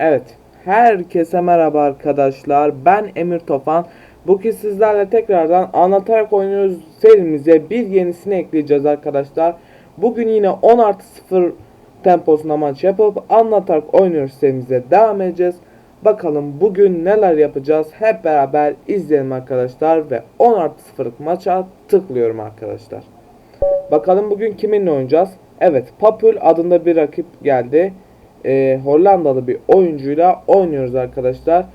Evet, herkese merhaba arkadaşlar. Ben Emir Tofan. Bugün sizlerle tekrardan anlatarak oynuyoruz serimize bir yenisini ekleyeceğiz arkadaşlar. Bugün yine 10 artı 0 temposunda maç yapıp anlatarak oynuyoruz serimize devam edeceğiz. Bakalım bugün neler yapacağız hep beraber izleyelim arkadaşlar ve 10 artı 0'lık maça tıklıyorum arkadaşlar. Bakalım bugün kiminle oynayacağız? Evet, Papul adında bir rakip geldi. Ee, Hollandalı bir oyuncuyla oynuyoruz arkadaşlar.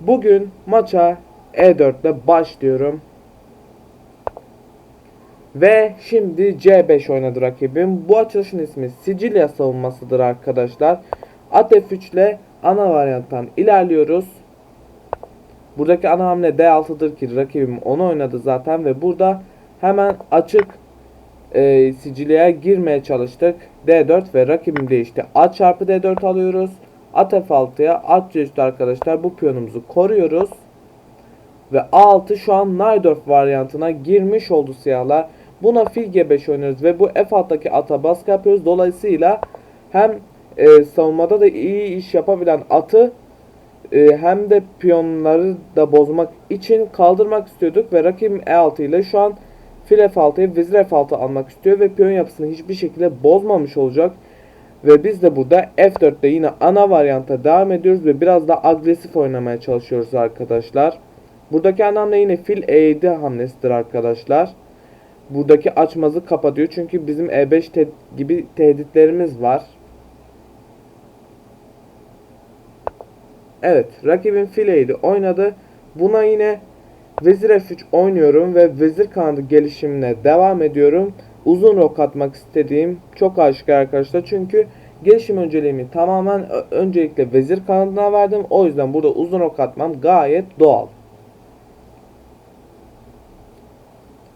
Bugün maça E4 ile başlıyorum. Ve şimdi C5 oynadı rakibim. Bu açılışın ismi Sicilya savunmasıdır arkadaşlar. At F3 ile ana varyanttan ilerliyoruz. Buradaki ana hamle D6'dır ki rakibim onu oynadı zaten ve burada hemen açık e, Sicilya'ya girmeye çalıştık. D4 ve rakibim değişti. At çarpı D4 alıyoruz. At F6'ya at C3 arkadaşlar bu piyonumuzu koruyoruz. Ve A6 şu an Najdorf varyantına girmiş oldu siyahlar. Buna fil G5 oynuyoruz ve bu F6'daki ata baskı yapıyoruz. Dolayısıyla hem e, savunmada da iyi iş yapabilen atı e, hem de piyonları da bozmak için kaldırmak istiyorduk ve rakibim E6 ile şu an fil F6'yı vezir F6 almak istiyor ve piyon yapısını hiçbir şekilde bozmamış olacak. Ve biz de burada F4'te yine ana varyanta devam ediyoruz ve biraz da agresif oynamaya çalışıyoruz arkadaşlar. Buradaki ana hamle yine fil E7 hamlesidir arkadaşlar. Buradaki açmazı kapatıyor çünkü bizim E5 te gibi tehditlerimiz var. Evet rakibin fil E7 oynadı. Buna yine Vezir F3 oynuyorum ve vezir kanadı gelişimine devam ediyorum. Uzun rok atmak istediğim çok aşikar arkadaşlar. Çünkü gelişim önceliğimi tamamen öncelikle vezir kanadına verdim. O yüzden burada uzun rok atmam gayet doğal.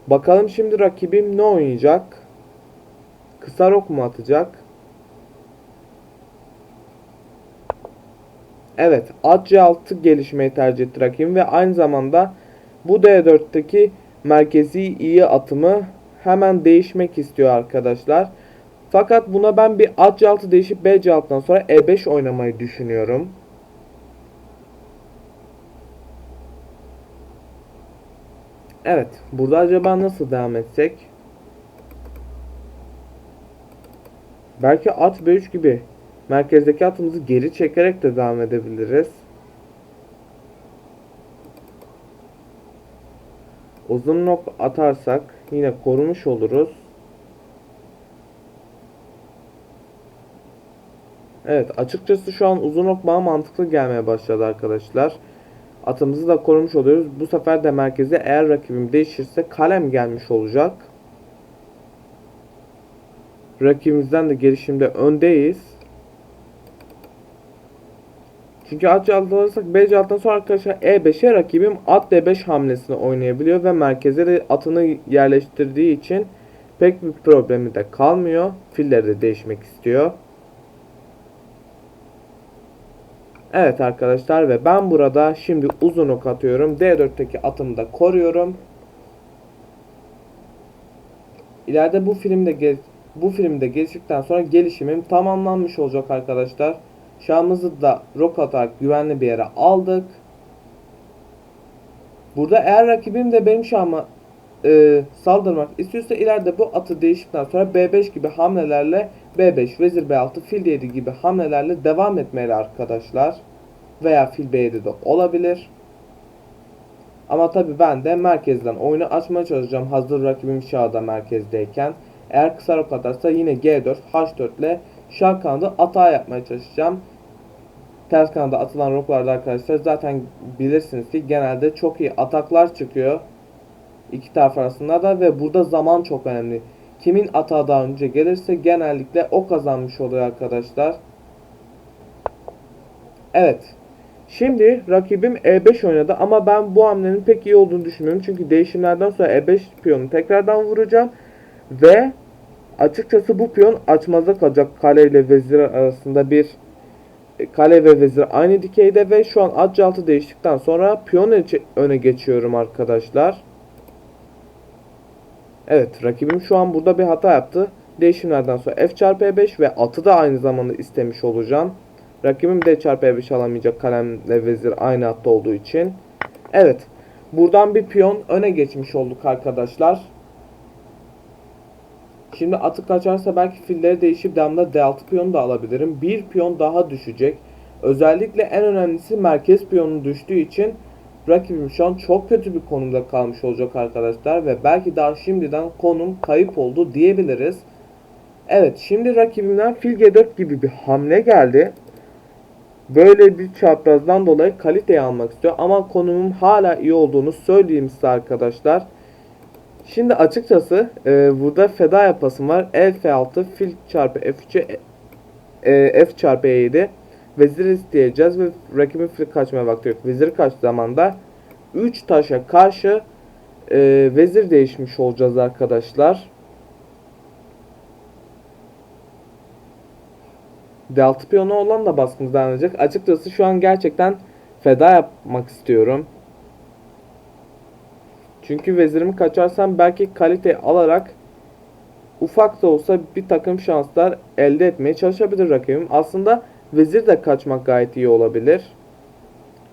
Bakalım şimdi rakibim ne oynayacak? Kısa rok mu atacak? Evet, at C6 gelişmeyi tercih etti rakibim ve aynı zamanda bu D4'teki merkezi iyi atımı hemen değişmek istiyor arkadaşlar. Fakat buna ben bir at C6 değişip B C6'dan sonra E5 oynamayı düşünüyorum. Evet, burada acaba nasıl devam etsek? Belki at B3 gibi merkezdeki atımızı geri çekerek de devam edebiliriz. Uzun nok atarsak yine korumuş oluruz. Evet açıkçası şu an uzun ok bana mantıklı gelmeye başladı arkadaşlar. Atımızı da korumuş oluyoruz. Bu sefer de merkeze eğer rakibim değişirse kalem gelmiş olacak. Rakibimizden de gelişimde öndeyiz. Çünkü at C6 alırsak B C6'dan sonra arkadaşlar E5'e rakibim at D5 hamlesini oynayabiliyor ve merkeze de atını yerleştirdiği için pek bir problemi de kalmıyor. Filleri de değişmek istiyor. Evet arkadaşlar ve ben burada şimdi uzun ok atıyorum. D4'teki atımı da koruyorum. İleride bu filmde bu filmde geliştikten sonra gelişimim tamamlanmış olacak arkadaşlar. Şahımızı da rok atarak güvenli bir yere aldık. Burada eğer rakibim de benim şahıma e, saldırmak istiyorsa ileride bu atı değiştikten sonra B5 gibi hamlelerle B5, vezir B6, fil D7 gibi hamlelerle devam etmeli arkadaşlar. Veya fil B7 de olabilir. Ama tabi ben de merkezden oyunu açmaya çalışacağım hazır rakibim şahı da merkezdeyken. Eğer kısa rok atarsa yine G4, H4 ile şah kanadı atağı yapmaya çalışacağım. Ters kanada atılan roklarda arkadaşlar zaten bilirsiniz ki genelde çok iyi ataklar çıkıyor. iki taraf arasında da ve burada zaman çok önemli. Kimin atağı daha önce gelirse genellikle o kazanmış oluyor arkadaşlar. Evet. Şimdi rakibim E5 oynadı ama ben bu hamlenin pek iyi olduğunu düşünmüyorum. Çünkü değişimlerden sonra E5 piyonu tekrardan vuracağım. Ve açıkçası bu piyon açmazda kalacak kale ile vezir arasında bir e, kale ve vezir aynı dikeyde ve şu an at C6 değiştikten sonra piyon öne- geçiyorum arkadaşlar. Evet rakibim şu an burada bir hata yaptı. Değişimlerden sonra F çarpı E5 ve atı da aynı zamanda istemiş olacağım. Rakibim D çarpı E5 alamayacak kalemle vezir aynı hatta olduğu için. Evet. Buradan bir piyon öne geçmiş olduk arkadaşlar. Şimdi atı kaçarsa belki filleri değişip devamında D6 piyonu da alabilirim. Bir piyon daha düşecek. Özellikle en önemlisi merkez piyonu düştüğü için rakibim şu an çok kötü bir konumda kalmış olacak arkadaşlar. Ve belki daha şimdiden konum kayıp oldu diyebiliriz. Evet şimdi rakibimden fil G4 gibi bir hamle geldi. Böyle bir çaprazdan dolayı kaliteyi almak istiyor. Ama konumum hala iyi olduğunu söyleyeyim size arkadaşlar. Şimdi açıkçası e, burada feda yapasım var. E F6 fil çarpı F3'e e, F çarpı E7 vezir isteyeceğiz ve rakibin fil kaçmaya vakti yok. Vezir kaç zamanda 3 taşa karşı e, vezir değişmiş olacağız arkadaşlar. D6 piyonu olan da baskımız devam edecek. Açıkçası şu an gerçekten feda yapmak istiyorum. Çünkü vezirimi kaçarsam belki kalite alarak ufak da olsa bir takım şanslar elde etmeye çalışabilir rakibim. Aslında vezir de kaçmak gayet iyi olabilir.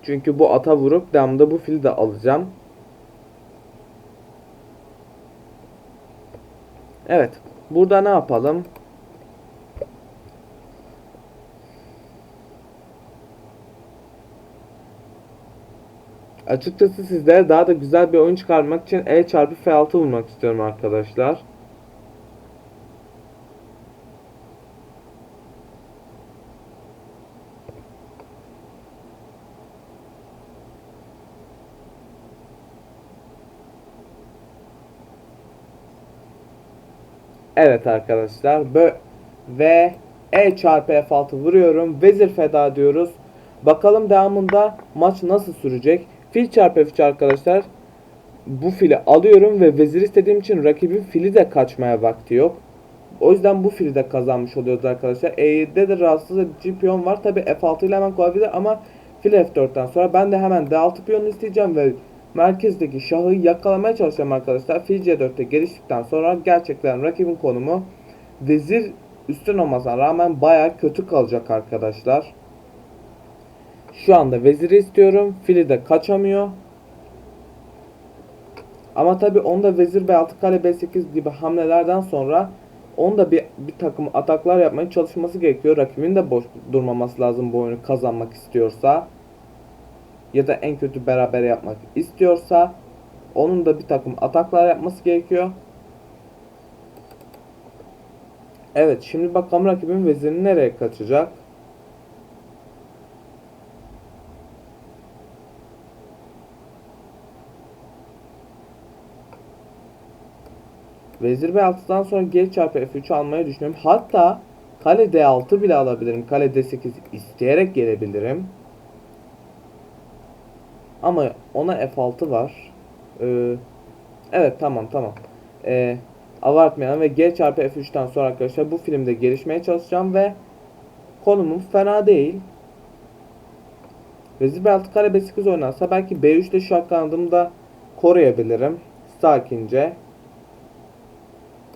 Çünkü bu ata vurup devamında bu fili de alacağım. Evet. Burada ne yapalım? Açıkçası sizlere daha da güzel bir oyun çıkarmak için E çarpı F6 vurmak istiyorum arkadaşlar. Evet arkadaşlar. Bö ve E çarpı F6 vuruyorum. Vezir feda diyoruz. Bakalım devamında maç nasıl sürecek. Fil çarpı F3 arkadaşlar. Bu fili alıyorum ve vezir istediğim için rakibin fili de kaçmaya vakti yok. O yüzden bu fili de kazanmış oluyoruz arkadaşlar. E7'de de rahatsız edici piyon var. Tabi F6 ile hemen koyabilir ama fil F4'ten sonra ben de hemen D6 piyonu isteyeceğim ve merkezdeki şahı yakalamaya çalışacağım arkadaşlar. Fil C4'te geliştikten sonra gerçekten rakibin konumu vezir üstün olmasına rağmen baya kötü kalacak arkadaşlar. Şu anda veziri istiyorum. Fili de kaçamıyor. Ama tabi onda vezir B6 kale B8 gibi hamlelerden sonra onda bir, bir takım ataklar yapmaya çalışması gerekiyor. Rakibin de boş durmaması lazım bu oyunu kazanmak istiyorsa. Ya da en kötü beraber yapmak istiyorsa. Onun da bir takım ataklar yapması gerekiyor. Evet şimdi bakalım rakibin vezirini nereye kaçacak. Vezir B6'dan sonra G çarpı F3 almayı düşünüyorum. Hatta kale D6 bile alabilirim. Kale D8 isteyerek gelebilirim. Ama ona F6 var. Ee, evet tamam tamam. Ee, abartmayalım ve G çarpı F3'ten sonra arkadaşlar bu filmde gelişmeye çalışacağım ve konumum fena değil. Vezir B6 kare B8 oynarsa belki B3'te şah kanadımı da koruyabilirim. Sakince.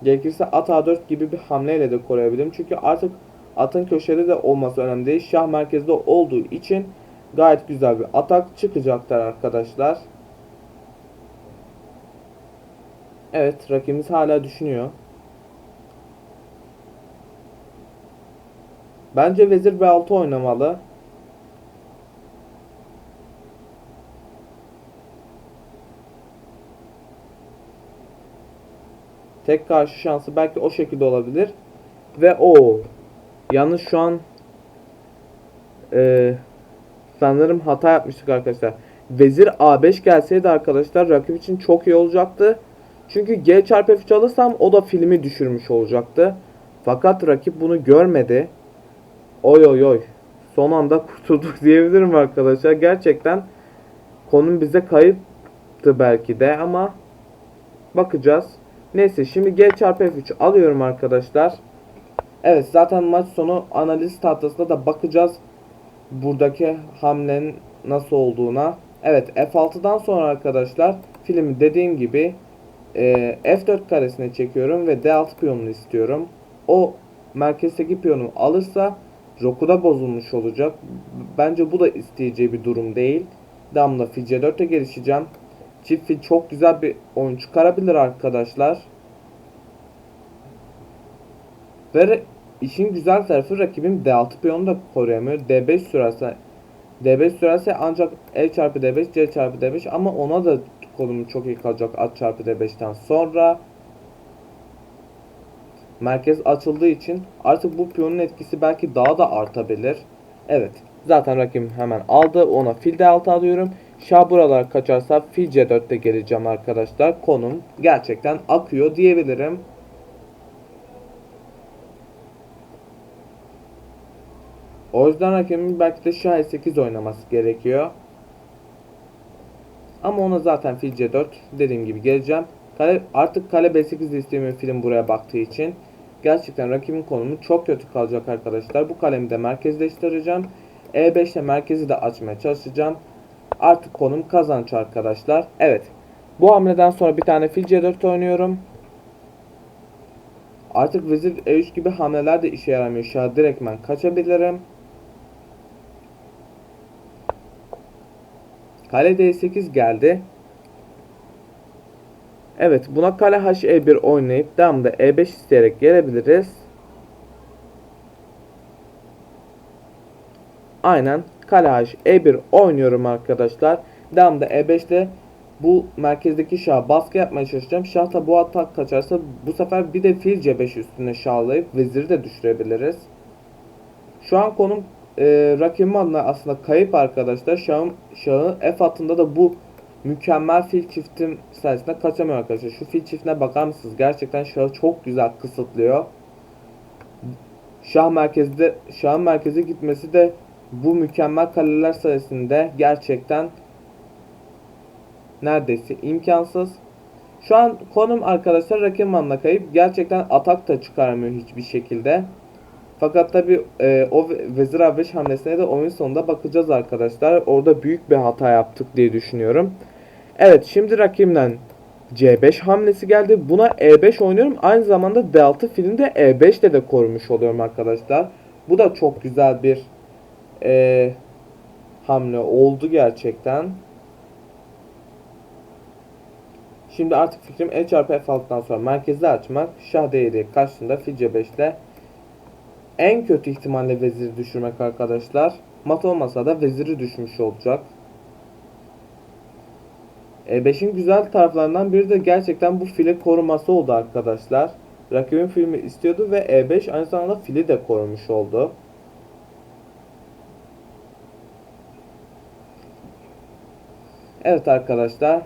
Gerekirse at A4 gibi bir hamleyle de koruyabilirim. Çünkü artık atın köşede de olması önemli değil. Şah merkezde olduğu için gayet güzel bir atak çıkacaktır arkadaşlar. Evet rakibimiz hala düşünüyor. Bence vezir B6 oynamalı. Tek karşı şansı belki o şekilde olabilir. Ve o yalnız şu an e, sanırım hata yapmıştık arkadaşlar. Vezir A5 gelseydi arkadaşlar rakip için çok iyi olacaktı. Çünkü G çarpı F3 alırsam o da filmi düşürmüş olacaktı. Fakat rakip bunu görmedi. Oy oy oy. Son anda kurtulduk diyebilirim arkadaşlar. Gerçekten konum bize kayıptı belki de ama bakacağız. Neyse şimdi G çarpı F3 alıyorum arkadaşlar. Evet zaten maç sonu analiz tahtasında da bakacağız. Buradaki hamlenin nasıl olduğuna. Evet F6'dan sonra arkadaşlar filmi dediğim gibi e, F4 karesine çekiyorum ve D6 piyonunu istiyorum. O merkezdeki piyonu alırsa Roku da bozulmuş olacak. Bence bu da isteyeceği bir durum değil. Damla fil C4'e gelişeceğim. Çift çok güzel bir oyun çıkarabilir arkadaşlar. Ve işin güzel tarafı rakibim D6 piyonu da koruyamıyor. D5 sürerse D5 sürerse ancak E çarpı D5, C çarpı D5 ama ona da konumu çok iyi kalacak at çarpı D5'ten sonra. Merkez açıldığı için artık bu piyonun etkisi belki daha da artabilir. Evet. Zaten rakibim hemen aldı. Ona fil D6 alıyorum. Şah buralar kaçarsa fil C4'te geleceğim arkadaşlar. Konum gerçekten akıyor diyebilirim. O yüzden rakibimin belki de şah E8 oynaması gerekiyor. Ama ona zaten fil C4 dediğim gibi geleceğim. Kale, artık kale B8 istemiyor film buraya baktığı için. Gerçekten rakibin konumu çok kötü kalacak arkadaşlar. Bu kalemi de merkezleştireceğim. E5 ile merkezi de açmaya çalışacağım. Artık konum kazanç arkadaşlar. Evet. Bu hamleden sonra bir tane fil C4 oynuyorum. Artık vezir E3 gibi hamleler de işe yaramıyor. Şah direktmen kaçabilirim. Kale D8 geldi. Evet buna kale H-E1 oynayıp devamında E5 isteyerek gelebiliriz. Aynen kale H-E1 oynuyorum arkadaşlar. Devamında E5 ile bu merkezdeki şah baskı yapmaya çalışacağım. Şah da bu atak kaçarsa bu sefer bir de fil C5 üstüne şahlayıp veziri de düşürebiliriz. Şu an konum e, rakibim aslında kayıp arkadaşlar. Şahım, şahı F hattında da bu mükemmel fil çiftim sayesinde kaçamıyor arkadaşlar. Şu fil çiftine bakar mısınız? Gerçekten şahı çok güzel kısıtlıyor. Şah merkezde şahın merkeze gitmesi de bu mükemmel kaleler sayesinde gerçekten neredeyse imkansız. Şu an konum arkadaşlar rakibim adına kayıp. Gerçekten atak da çıkaramıyor hiçbir şekilde. Fakat tabi e, o ve- vezir A5 hamlesine de oyun sonunda bakacağız arkadaşlar. Orada büyük bir hata yaptık diye düşünüyorum. Evet şimdi rakibimden C5 hamlesi geldi. Buna E5 oynuyorum. Aynı zamanda D6 filini de E5 ile de korumuş oluyorum arkadaşlar. Bu da çok güzel bir e, hamle oldu gerçekten. Şimdi artık fikrim E çarpı F6'dan sonra merkezi açmak. Şah D7'ye karşısında fil C5 ile en kötü ihtimalle veziri düşürmek arkadaşlar. Mat olmasa da veziri düşmüş olacak. E5'in güzel taraflarından biri de gerçekten bu file koruması oldu arkadaşlar. Rakibin filmi istiyordu ve E5 aynı zamanda fili de korumuş oldu. Evet arkadaşlar.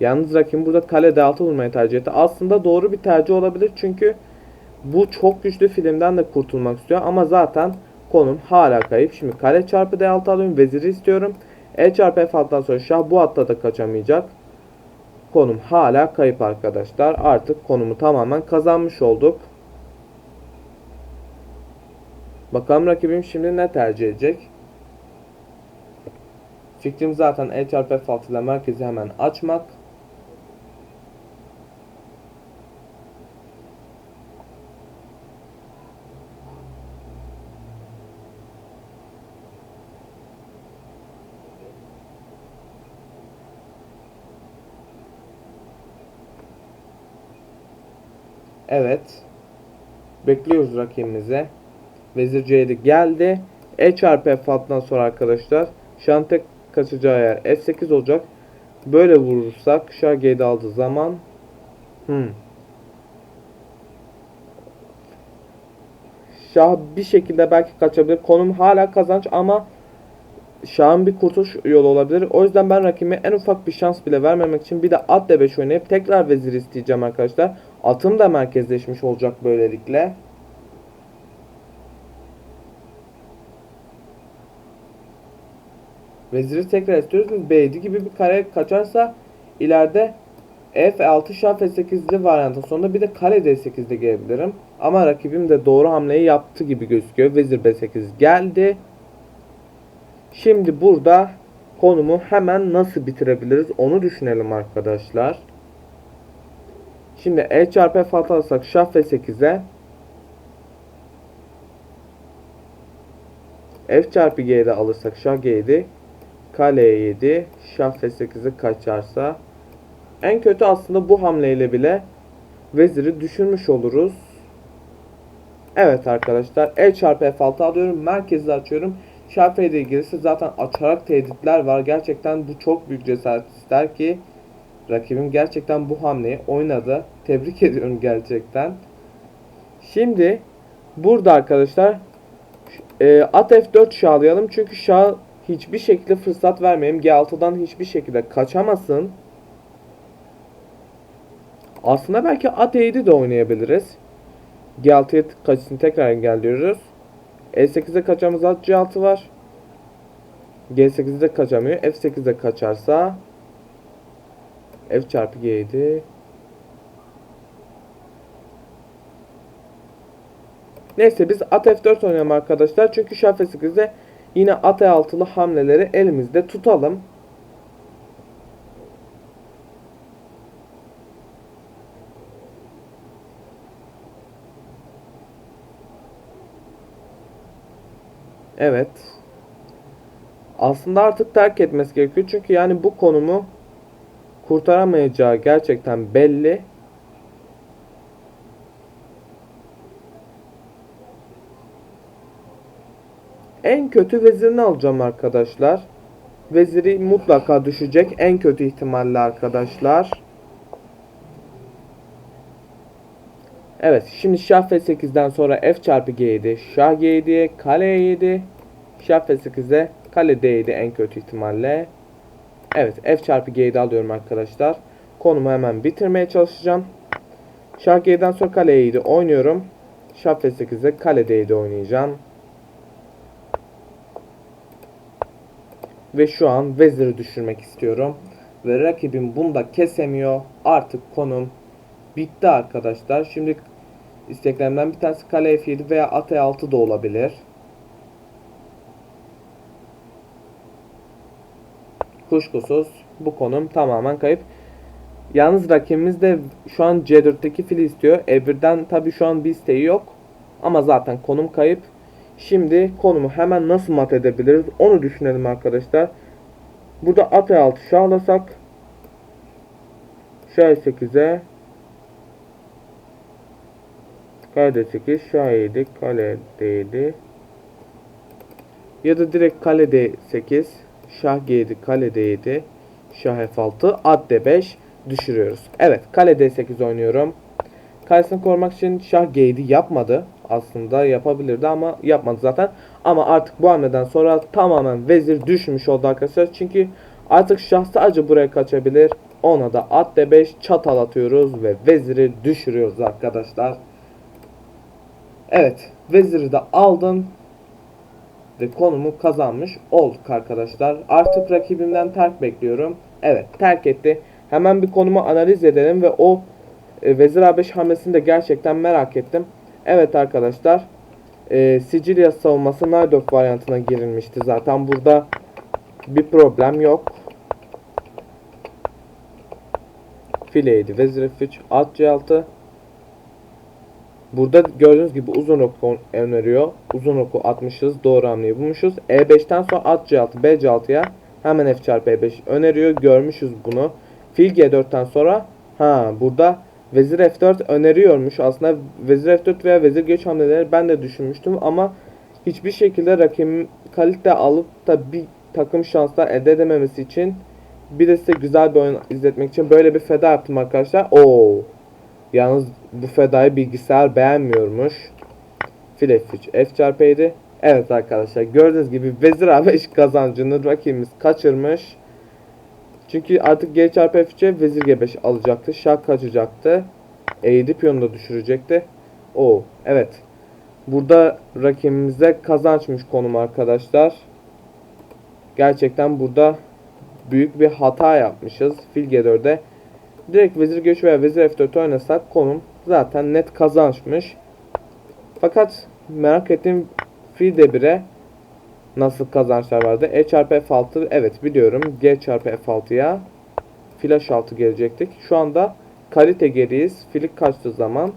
Yalnız rakibim burada kale D6 vurmayı tercih etti. Aslında doğru bir tercih olabilir çünkü bu çok güçlü filmden de kurtulmak istiyor ama zaten konum hala kayıp. Şimdi kale çarpı D6 alıyorum. Veziri istiyorum. E çarpı F6'dan sonra şah bu hatta da kaçamayacak. Konum hala kayıp arkadaşlar. Artık konumu tamamen kazanmış olduk. Bakalım rakibim şimdi ne tercih edecek. Fikrim zaten E çarpı F6 ile merkezi hemen açmak. Evet. Bekliyoruz rakibimize. Vezir C7 geldi. E çarpı F6'dan sonra arkadaşlar şahın tek kaçacağı yer F8 olacak. Böyle vurursak şah G7 aldığı zaman hmm. Şah bir şekilde belki kaçabilir. Konum hala kazanç ama Şah'ın bir kurtuluş yolu olabilir. O yüzden ben rakibime en ufak bir şans bile vermemek için bir de at D5 oynayıp tekrar vezir isteyeceğim arkadaşlar. Atım da merkezleşmiş olacak böylelikle. Veziri tekrar istiyoruz. B7 gibi bir kare kaçarsa ileride F6 şah F8'li varyantın sonunda bir de kale D8'de gelebilirim. Ama rakibim de doğru hamleyi yaptı gibi gözüküyor. Vezir B8 geldi. Şimdi burada konumu hemen nasıl bitirebiliriz onu düşünelim arkadaşlar. Şimdi E çarpı F atarsak şah F8'e F çarpı G'de alırsak şah G7 Kale 7. Şah F8'i kaçarsa. En kötü aslında bu hamleyle bile veziri düşürmüş oluruz. Evet arkadaşlar. E çarpı F6 alıyorum. Merkezi açıyorum. Şah F'de girişi zaten açarak tehditler var. Gerçekten bu çok büyük cesaret ister ki rakibim gerçekten bu hamleyi oynadı. Tebrik ediyorum gerçekten. Şimdi burada arkadaşlar e, at F4 şahlayalım. Çünkü şah hiçbir şekilde fırsat vermeyelim. G6'dan hiçbir şekilde kaçamasın. Aslında belki at E7 de oynayabiliriz. G6'ya kaçısını tekrar engelliyoruz. E8'e kaçamız at C6 var. G8'de kaçamıyor. F8'de kaçarsa F çarpı G7 Neyse biz at F4 oynayalım arkadaşlar. Çünkü şah F8'de yine at E6'lı hamleleri elimizde tutalım. Evet. Aslında artık terk etmesi gerekiyor. Çünkü yani bu konumu kurtaramayacağı gerçekten belli. En kötü vezirini alacağım arkadaşlar. Veziri mutlaka düşecek. En kötü ihtimalle arkadaşlar. Evet şimdi şah f8'den sonra f çarpı g7 şah g7 kale e7 şah f8'e kale d7 en kötü ihtimalle. Evet f çarpı g7 alıyorum arkadaşlar. Konumu hemen bitirmeye çalışacağım. Şah g7'den sonra kale e7 oynuyorum. Şah f8'e kale d7 oynayacağım. Ve şu an veziri düşürmek istiyorum. Ve rakibim bunu da kesemiyor. Artık konum bitti arkadaşlar. Şimdi isteklerimden bir tanesi kale f7 veya at e6 da olabilir. Kuşkusuz bu konum tamamen kayıp. Yalnız rakibimiz de şu an C4'teki fili istiyor. E1'den tabi şu an bir isteği yok. Ama zaten konum kayıp. Şimdi konumu hemen nasıl mat edebiliriz onu düşünelim arkadaşlar. Burada at e6 şahlasak. Şah 8'e Kale D8, Şah 7, Kale D7 ya da direkt Kale D8, Şah G7, Kale D7, Şah F6, At D5 düşürüyoruz. Evet, Kale D8 oynuyorum. Kalesini korumak için Şah G7 yapmadı. Aslında yapabilirdi ama yapmadı zaten. Ama artık bu hamleden sonra tamamen vezir düşmüş oldu arkadaşlar. Çünkü artık şah sadece buraya kaçabilir. Ona da at D5 çatal atıyoruz ve veziri düşürüyoruz arkadaşlar. Evet, veziri de aldım ve konumu kazanmış olduk arkadaşlar. Artık rakibimden terk bekliyorum. Evet, terk etti. Hemen bir konumu analiz edelim ve o e, vezir A5 hamlesini de gerçekten merak ettim. Evet arkadaşlar, e, Sicilya savunması Najdorf varyantına girilmişti. Zaten burada bir problem yok. Fileydi. Vezir F3, at C6. Burada gördüğünüz gibi uzun oku öneriyor. Uzun oku atmışız. Doğru hamleyi bulmuşuz. E5'ten sonra at C6, B C6'ya hemen F çarpı E5 öneriyor. Görmüşüz bunu. Fil G4'ten sonra ha burada Vezir F4 öneriyormuş. Aslında Vezir F4 veya Vezir Geç hamleleri ben de düşünmüştüm ama hiçbir şekilde rakibim kalite alıp da bir takım şanslar elde edememesi için bir de size güzel bir oyun izletmek için böyle bir feda yaptım arkadaşlar. Oo. Yalnız bu fedayı bilgisayar beğenmiyormuş. Fil F3 F çarpı 7. Evet arkadaşlar gördüğünüz gibi Vezir A5 kazancını rakibimiz kaçırmış. Çünkü artık G çarpı F3'e Vezir G5 alacaktı. Şah kaçacaktı. E7 piyonu da düşürecekti. O evet. Burada rakibimize kazançmış konum arkadaşlar. Gerçekten burada büyük bir hata yapmışız. Fil G4'de direkt vezir g3 veya vezir f4 oynasak konum zaten net kazançmış. Fakat merak ettiğim fil d1'e nasıl kazançlar vardı? E çarpı f6 evet biliyorum. G çarpı f6'ya fil h6 gelecektik. Şu anda kalite geriyiz. Filik kaçtığı zaman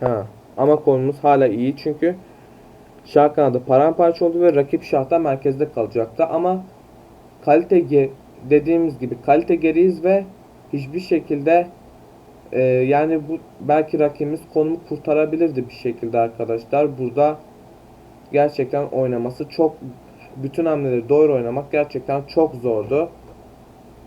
ha ama konumuz hala iyi çünkü Şah kanadı paramparça oldu ve rakip şah da merkezde kalacaktı ama kalite ge- dediğimiz gibi kalite geriyiz ve hiçbir şekilde e, yani bu belki rakibimiz konumu kurtarabilirdi bir şekilde arkadaşlar. Burada gerçekten oynaması çok bütün hamleleri doğru oynamak gerçekten çok zordu.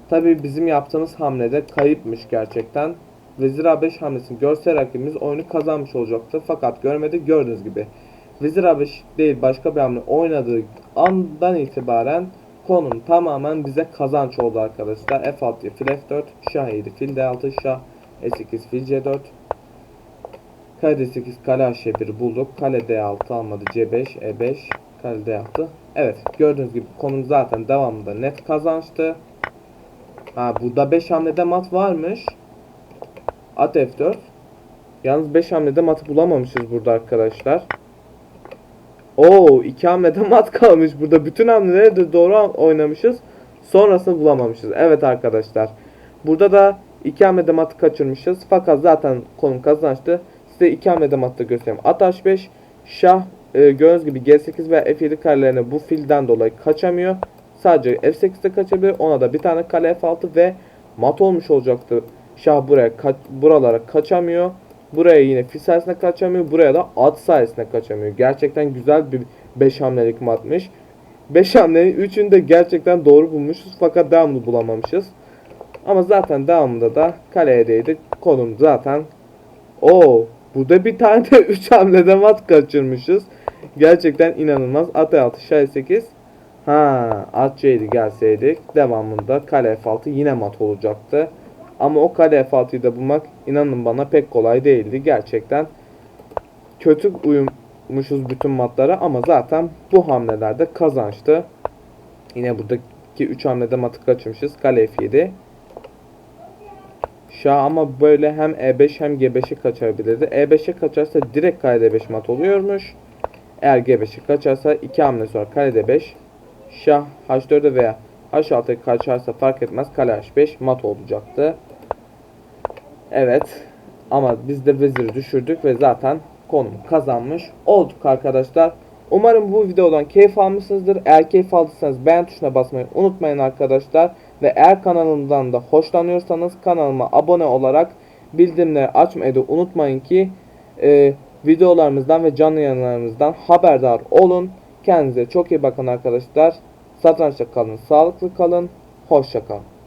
Tabii bizim yaptığımız hamlede kayıpmış gerçekten. Vezir A5 hamlesini görse rakibimiz oyunu kazanmış olacaktı. Fakat görmedi gördüğünüz gibi. Vezir A5 değil başka bir hamle oynadığı andan itibaren konum tamamen bize kazanç oldu arkadaşlar. F6 fil F4, Şah 7 fil D6, Şah E8 fil C4. Kale D8 kale H1 bulduk. Kale D6 almadı C5 E5 kale D6. Evet gördüğünüz gibi konum zaten devamında net kazançtı. Ha burada 5 hamlede mat varmış. At F4. Yalnız 5 hamlede mat bulamamışız burada arkadaşlar. Oo, iki hamlede mat kalmış burada. Bütün hamleleri de doğru oynamışız. Sonrasını bulamamışız. Evet arkadaşlar. Burada da iki hamlede matı kaçırmışız. Fakat zaten konum kazançtı. Size iki hamlede matı da göstereyim. At H5, Şah e, gördüğünüz gibi G8 ve F7 karelerine bu filden dolayı kaçamıyor. Sadece F8'de kaçabilir. Ona da bir tane kale F6 ve mat olmuş olacaktı. Şah buraya kaç, buralara kaçamıyor. Buraya yine fil sayesinde kaçamıyor. Buraya da at sayesinde kaçamıyor. Gerçekten güzel bir 5 hamlelik matmış. 5 hamlenin 3'ünü de gerçekten doğru bulmuşuz. Fakat devamlı bulamamışız. Ama zaten devamında da kaleye değdi. Konum zaten. Oo, burada bir tane de 3 hamlede mat kaçırmışız. Gerçekten inanılmaz. At 6 şah 8. Ha, at C7 gelseydik devamında kale F6 yine mat olacaktı. Ama o kale F6'yı da bulmak inanın bana pek kolay değildi. Gerçekten kötü uyumuşuz bütün matlara ama zaten bu hamlelerde kazançtı. Yine buradaki 3 hamlede matı kaçırmışız. Kale F7. Şah ama böyle hem E5 hem G5'e kaçabilirdi. E5'e kaçarsa direkt kale D5 mat oluyormuş. Eğer G5'e kaçarsa 2 hamle sonra kale D5 Şah H4'e veya H6'ya kaçarsa fark etmez kale H5 mat olacaktı. Evet. Ama biz de veziri düşürdük ve zaten konum kazanmış olduk arkadaşlar. Umarım bu videodan keyif almışsınızdır. Eğer keyif aldıysanız beğen tuşuna basmayı unutmayın arkadaşlar. Ve eğer kanalımdan da hoşlanıyorsanız kanalıma abone olarak bildirimleri açmayı da unutmayın ki e, videolarımızdan ve canlı yayınlarımızdan haberdar olun. Kendinize çok iyi bakın arkadaşlar. Satrançta kalın, sağlıklı kalın, hoşça kalın.